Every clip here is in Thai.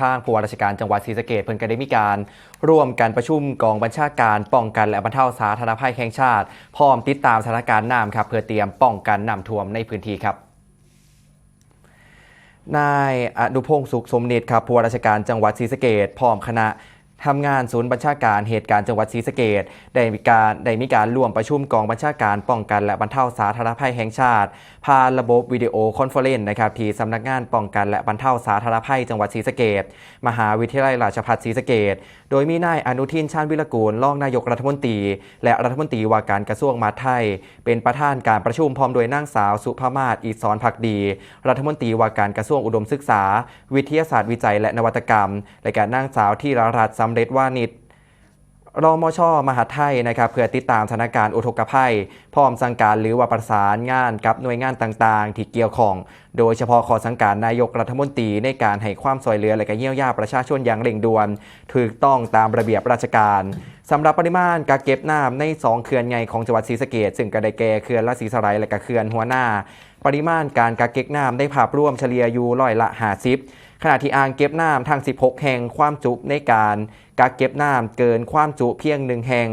ทางผู้ว่าราชการจังหวัดศรีสะเกษเพิ่นก็ได้มีการ ร่วมกันประชุมกองบัญชาการป้องกันและบรรเทาสาธารณภัยแห่งชาติ พร้อมติดตามสถานการณ์น้ำครับเพื่อเตรียมป้องกันน้ำท่วมในพื้นที่ครับนายอนุพงศ์สุขสมนิตครับผู้ว่าราชการจังหวัดศรีสะเกษพร้อมคณะ ทำงานศูนย์บัญชาการเหตุการณ์จังหวัดศรีสะเกษได้มีการได้มีการร่วมประชุมกองบัญชาการป้องกันและบรรเทาสาธารณภัยแห่งชาติผ่านระบบวิดีโอคอนเฟอเรนซ์นะครับที่สำนักงานป้องกันและบรรเทาสาธารณภัยจังหวัดศรีสะเกษมหาวิทยาลัยราชภัฏศรีสะเกษโดยมีนายอนุทินชาญวิรกูลรองนายกรัฐมนตรี และรัฐมนตรีว่าการกระทรวงมหาดไทย เป็นประธานการประชุมพร้อมโดยนางสาวสุภามาศอีสอนพักดี รัฐมนตรีว่าการกระทรวงอุดมศึกษา วิทยาศาสตร์วิจัยและนวัตกรรม และการนางสาวที่รรัตน์สำเร็จวานิชรอมชมหาไทยนะครับเพื่อติดตามสถานการณ์อุทกภัย พร้อมสั่งการหรือว่าประสานงานกับหน่วยงานต่างๆ ที่เกี่ยวข้อง โดยเฉพาะขอสั่งการนายกรัฐมนตรีในการให้ความสวยเหลือและก็เยียวยาประชาชนอย่างเร่งด่วน ถูกต้องตามระเบียบราชการสำหรับปริมาณการเก็บน้ำใน 2 เขื่อนใหญ่ของจังหวัดศรีสะเกษซึ่งก็ได้แก่เขื่อนละศรีสไลและก็เขื่อนหัวหน้า ปริมาณการกักเก็บน้ำได้ภาพรวมเฉลี่ยอยู่ร้อยละ50 ขณะที่อ่างเก็บน้ำทั้ง 16 แห่งความจุในการกักเก็บน้ำเกินความจุเพียงหนึ่งแห่ง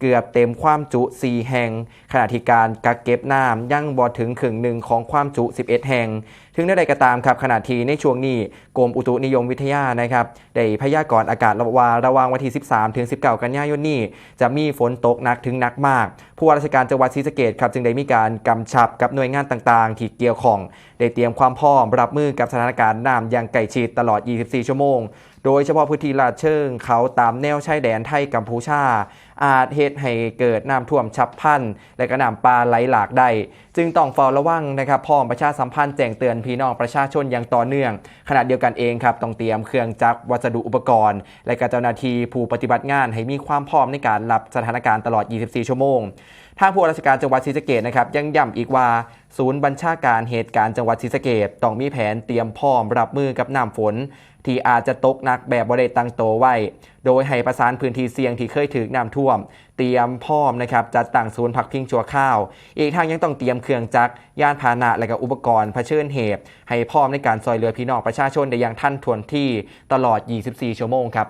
เกือบเต็มความจุ 4 แห่ง ขณะที่การกักเก็บน้ำยังบ่ถึงครึ่งหนึ่งของความจุ 11 แห่ง ถึงได้ใดก็ตามครับขณะที่ในช่วงนี้กรมอุตุนิยมวิทยานะครับได้พยากรณ์อากาศระวาระวางวันที่ 13 ถึง 19 กันยายนนี้ จะมีฝนตกหนักถึงหนักมาก ผู้ว่าราชการจังหวัดศรีสะเกษครับจึงได้มีการกำชับกับหน่วยงานต่างๆ ที่เกี่ยวข้องได้เตรียมความพร้อมรับมือกับสถานการณ์น้ำอย่างใกล้ชิดตลอด 24 ชั่วโมง โดยเฉพาะพื้นที่ลาดเชิงเขาตามแนวชายแดนไทยกัมพูชา อาจเหตุให้เกิดน้ำท่วมฉับพลัน และก็น้ำปลาไหลหลากได้ จึงต้องเฝ้าระวังนะครับพร้อมประชาสัมพันธ์แจ้งเตือนพี่น้องประชาชนอย่างต่อเนื่อง ขณะเดียวกันเองครับต้องเตรียมเครื่องจักรวัสดุอุปกรณ์ และก็เจ้าหน้าที่ผู้ปฏิบัติงานให้มีความพร้อมในการรับสถานการณ์ตลอด 24 ชั่วโมงทางผู้ว่าราชการจังหวัดศรีสะเกษนะครับยังย้ำอีกว่า ศูนย์บัญชาการเหตุการณ์จังหวัดศรีสะเกษต้องมีแผนเตรียมพร้อมรับมือกับน้ำฝน ที่อาจจะตกหนักแบบบริเตั้งโตวไว้ โดยให้ประสานพื้นที่เสี่ยงที่เคยถึกน้ำท่วม เตรียมพร้อมนะครับจัดตั้งศูนย์พักพิงชั่วข้าว อีกทางยังต้องเตรียมเครื่องจักรยานพาหนะและก็อุปกรณ์เผชิญเหตุ ให้พร้อมในการซอยเหลือพี่น้องประชาชนได้อย่างทันท่วนที่ตลอด 24 ชั่วโมงครับ